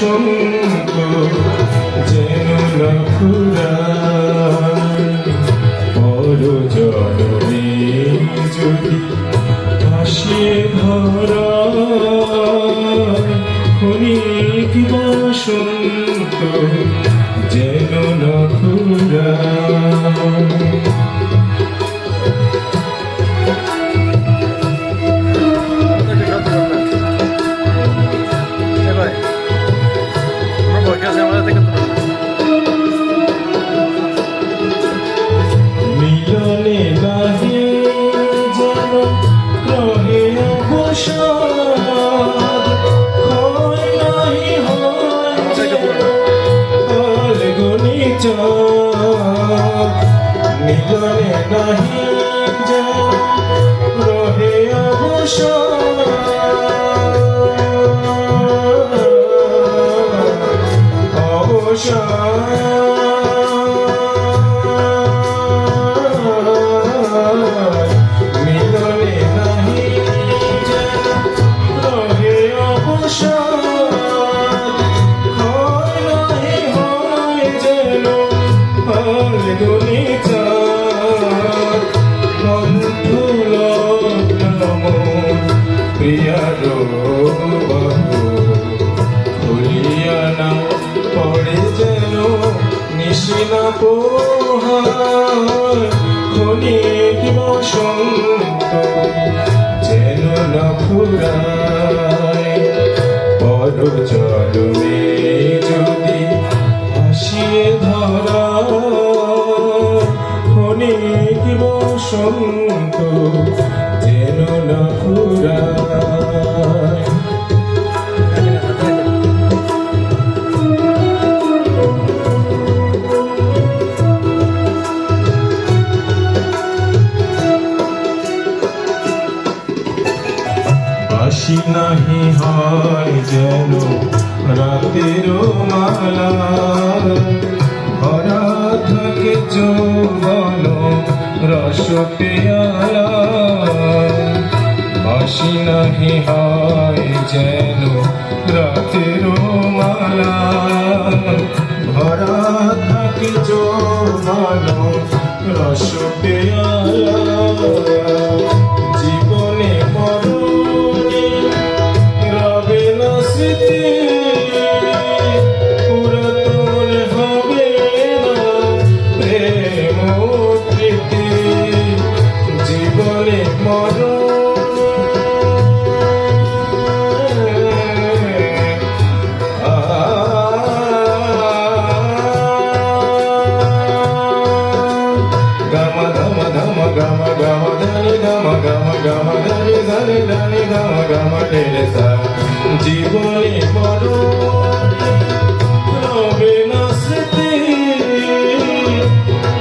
বসন্ত যেন নখুরা পর জনমে যদি আসিয়ে ধরা ক্ষণিক বসন্ত যেন নখুরা মিলনে নাহি রহে অবসাদ মিলনে নাহি রহে অবসাদ নিশিনা পোহার যেন না যদি আসিয়ে ধরা। ক্ষণিক বসন্ত যেন না বাসি নাহি হয় যেন রাতের মালা। ভরা থাকে যৌবন রস পেয়ালা। বাসি নাহি হয় যেন রাতের মালা। ধনি গম গম গম ধনি ধনি ধনি গম গম রে, সা। জীবনে মরণে রবে না স্মৃতি।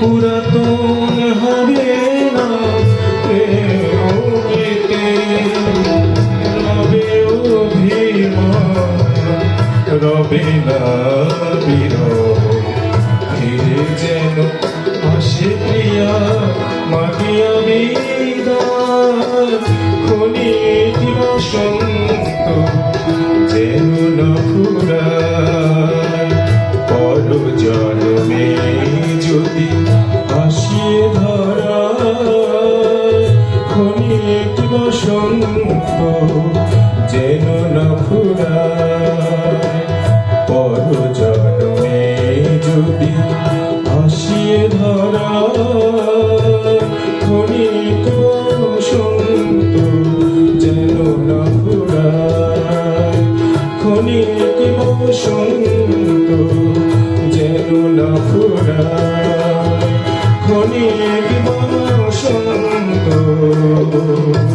পুরাতন হবে না রবে না যেন পর জন্মে যদি আসিয়ে ধরা ক্ষণিক বসন্ত যেন না ফুরায় ক্ষণিক বসন্ত যেন না ফুরায় ক্ষণিক বসন্ত যেন